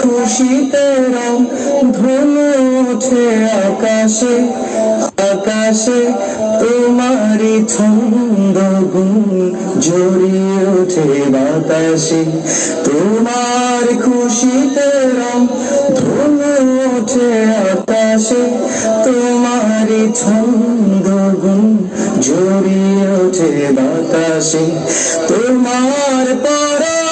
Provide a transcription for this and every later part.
খুশিতে রং ধনু ওঠে আকাশে আকাশে তোমারই ছন্দ গুণ জড়িয়ে ওঠে বাতাসে। তোমার খুশিতে রং ধনু ওঠে আকাশে, তোমারই ছন্দ গুণ জড়িয়ে ওঠে বাতাসে। তোমার পরশ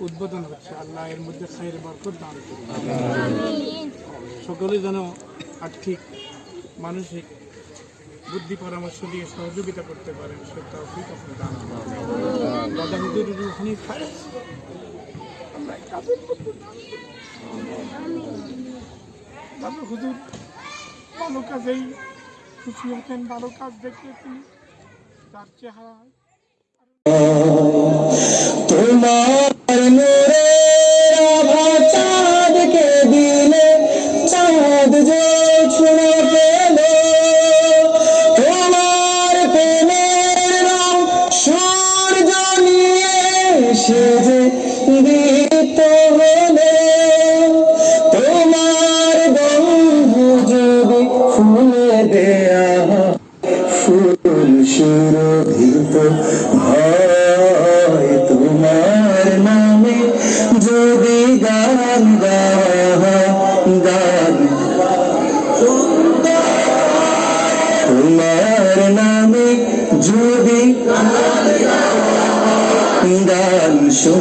উদ্বোধন হচ্ছে আল্লাহ এর মধ্যে খায়ের বরকত দান করুন। সকলে যেন আর্থিক মানসিক বুদ্ধি পরামর্শ দিয়ে সহযোগিতা করতে পারেন সে তৌফিক আপনি দান হুজুর রুহানি। দাদা হুজুর ভালো কাজেই খুশি হতেন ভালো কাজ দেখলে তিনি তার চেহারা তোমার চাঁদ যে ছুঁড়ে পেল তোমার প্রেমের রং সূর্য নিয়ে সে যে দীপ্ত হলো তোমার বন্ধু যদি ফুলে দেয়া ফুল সুরভিত তোমার নামে যদি শুন।